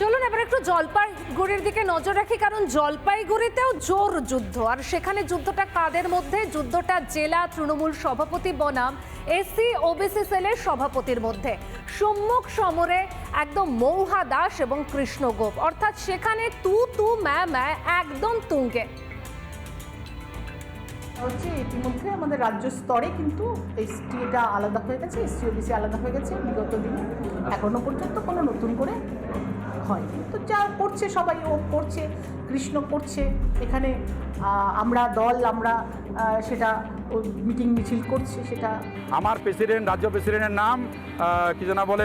চলুন এবার একটু জলপাইগুড়ির দিকে নজর রাখি, কারণ জলপাইগুড়িতেও জোর যুদ্ধ। আর সেখানে যুদ্ধটা কাদের মধ্যে? যুদ্ধটা জেলা তৃণমূল সভাপতি বনাম এসসি ওবিসি সেলের সভাপতির মধ্যে। সম্মুখ সমরে একদম মৌহা দাস এবং কৃষ্ণ গোপ। অর্থাৎ সেখানে তু তু ম্যা ম্যা একদম তুঙ্গে। হচ্ছে ইতিমধ্যে আমাদের রাজ্য স্তরে কিন্তু এসটিটা আলাদা হয়ে গেছে এসটি ওবিসি আলাদা হয়ে গেছে। বিগত দিনে এখনও পর্যন্ত কোনো নতুন করে হয়নি তো যা করছে সবাই, ও করছে, কৃষ্ণ করছে। এখানে আমরা দল, আমরা সেটা মিটিং মিছিল করছে, সেটা আমার প্রেসিডেন্ট, রাজ্য প্রেসিডেন্টের নাম কি যেন বলে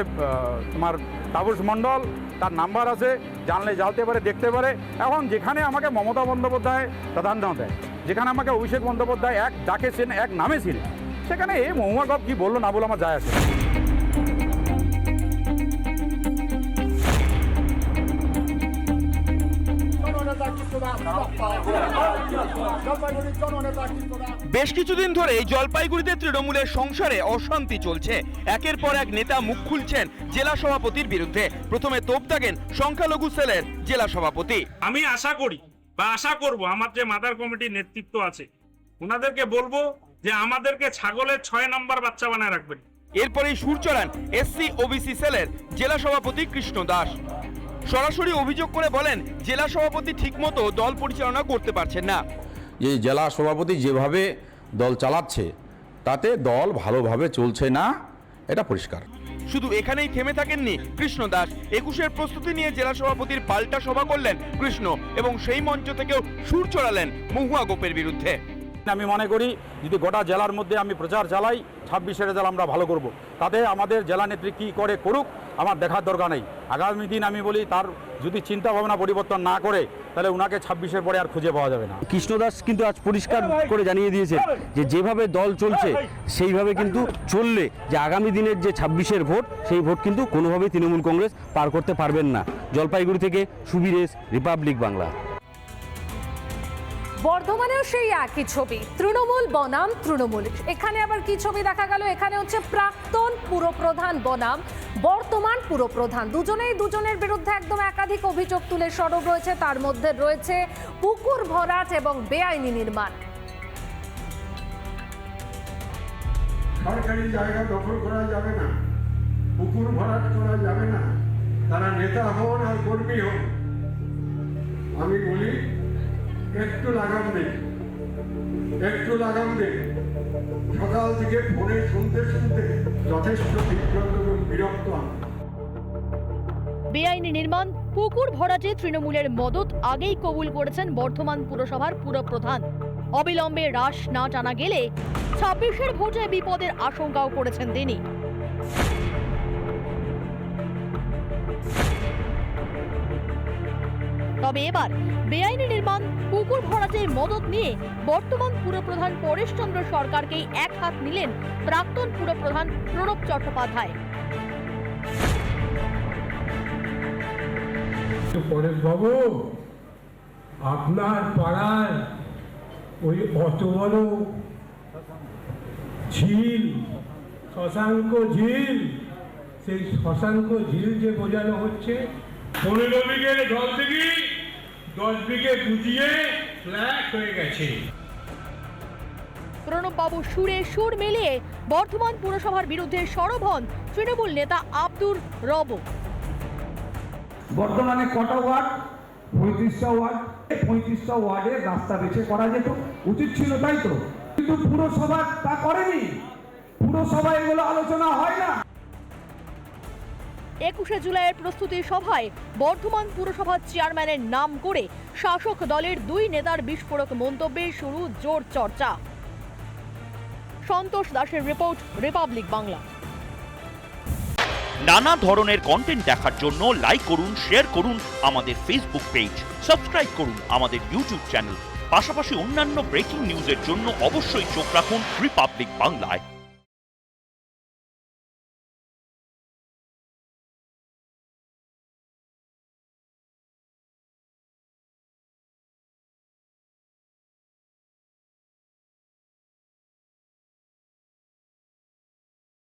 তোমার তাপস মণ্ডল, তার নাম্বার আছে, জানলে জানতে পারে, দেখতে পারে। এখন যেখানে আমাকে মমতা বন্দ্যোপাধ্যায় প্রাধান্য দেয়, যেখানে আমাকে অভিষেক বন্দ্যোপাধ্যায় এক ডাকেছেন এক নামে সেখানে এই মহুয়া গপ কী বলল না বলে আমার যায় আসে বেশ কিছুদিন ধরে এই জলপাইগুড়িতে তৃণমূলের সংসারে অশান্তি চলছে। একের পর এক নেতা মুখ খুলছেন জেলা সভাপতির বিরুদ্ধে। প্রথমে তোপ দাগেন সংখ্যালঘু সেলের জেলা সভাপতি। আমি আশা করি বা আশা করব আমার যে মাদার কমিটির নেতৃত্ব আছে ওনাদেরকে বলব যে আমাদেরকে ছাগলের ছয় নম্বর বাচ্চা বানায় রাখবেন। এরপরেই সুর চড়ান এসসি ওবিসি সেলের জেলা সভাপতি কৃষ্ণ দাস। সরাসরি অভিযোগ করে বলেন জেলা সভাপতি ঠিকমতো দল পরিচালনা করতে পারছেন না। যে জেলা সভাপতি যেভাবে দল চালাচ্ছে তাতে দল ভালোভাবে চলছে না এটা পরিষ্কার। শুধু এখানেই থেমে থাকেননি কৃষ্ণ দাস। একুশের প্রস্তুতি নিয়ে জেলা সভাপতির পাল্টা সভা করলেন কৃষ্ণ এবং সেই মঞ্চ থেকেও সুর চড়ালেন মহুয়া গোপের বিরুদ্ধে। আমি মনে করি যদি গোটা জেলার মধ্যে আমি প্রচার চালাই ছাব্বিশের রেজাল্ট আমরা ভালো করব। তাতে আমাদের জেলা নেত্রী কী করে করুক আমার দেখার দরকার নেই। আগামী দিন আমি বলি তার যদি চিন্তা ভাবনা পরিবর্তন না করে তাহলে ওনাকে ছাব্বিশের পরে আর খুঁজে পাওয়া যাবে না। কৃষ্ণদাস কিন্তু আজ পরিষ্কার করে জানিয়ে দিয়েছে যে যেভাবে দল চলছে সেইভাবে কিন্তু চললে যে আগামী দিনের যে ছাব্বিশের ভোট সেই ভোট কিন্তু কোনোভাবেই তৃণমূল কংগ্রেস পার করতে পারবেন না। জলপাইগুড়ি থেকে সুবিরেশ রিপাবলিক বাংলা। বর্ধমানেও সেই একই ছবি। তৃণমূল বনাম তৃণমূল। এখানে আবার কি ছবি দেখা গেল? এখানে হচ্ছে প্রাক্তন পুরপ্রধান বনাম, বর্তমান পুরপ্রধান। দুজনেই দুজনের বিরুদ্ধে একদম একাধিক অভিযোগ তুলে সরব রয়েছে। তার মধ্যে রয়েছে পুকুর ভরাট এবং বেআইনি নির্মাণ। সরকারি জায়গা দখল করা যাবে না। পুকুর ভরাট করা যাবে না। তারা নেতা হন আর কর্মী হন। একটু লাগাম দিন একটু লাগাম দিন সকাল থেকে ফোনে শুনতে শুনতে যথেষ্ট বিভ্রান্ত এবং বিরক্ত বেআইনি নির্মাণ, পুকুর ভরাটে তৃণমূলের মদত আগেই কবুল করেছেন বর্ধমান পুরসভার পুরপ্রধান। অবিলম্বে হ্রাস না টানা গেলে ছাব্বিশের ভোটে বিপদের আশঙ্কাও করেছেন তিনি। তবে এবার বেআইনি নির্মাণ পুকুর ভরাটে মদত নিয়ে বর্তমান পুরপ্রধান পরেশচন্দ্র সরকারকেই এক হাত নিলেন প্রাক্তন পুরপ্রধান প্রণব চট্টোপাধ্যায়। পরেশ বাবু আপনার পাড়ার ওই অত বড় ঝিল শশাঙ্ক ঝিল সেই শশাঙ্ক ঝিল যে বোঝানো হচ্ছে পনেরো বিঘে জল দিঘি দশ বিঘে বুঝিয়ে ফ্ল্যাট হয়ে গেছে। প্রণববাবু সুরে সুর মিলিয়ে বর্ধমান পুরসভার বিরুদ্ধে সরব হন তৃণমূল নেতা আব্দুর রব। বর্তমানে কটা ওয়ার্ড? পঁয়ত্রিশটা ওয়ার্ড। পঁয়ত্রিশটা ওয়ার্ডের রাস্তা বেছে করা যেত। উচিত ছিল তাই তো। কিন্তু পুরসভা তা করেনি। পুরসভা এগুলো আলোচনা হয় না। একুশে জুলাইয়ের প্রস্তুতি সভায় বর্ধমান পুরসভার চেয়ারম্যানের নাম করে শাসক দলের দুই নেতার বিস্ফোরক মন্তব্যে শুরু জোর চর্চা। সন্তোষ দাসের রিপোর্ট, রিপাবলিক বাংলা। নানা ধরনের কন্টেন্ট দেখার জন্য লাইক করুন শেয়ার করুন আমাদের ফেসবুক পেজ সাবস্ক্রাইব করুন আমাদের ইউটিউব চ্যানেল পাশাপাশি অন্যান্য ব্রেকিং নিউজের জন্য অবশ্যই চোখ রাখুন রিপাবলিক বাংলায়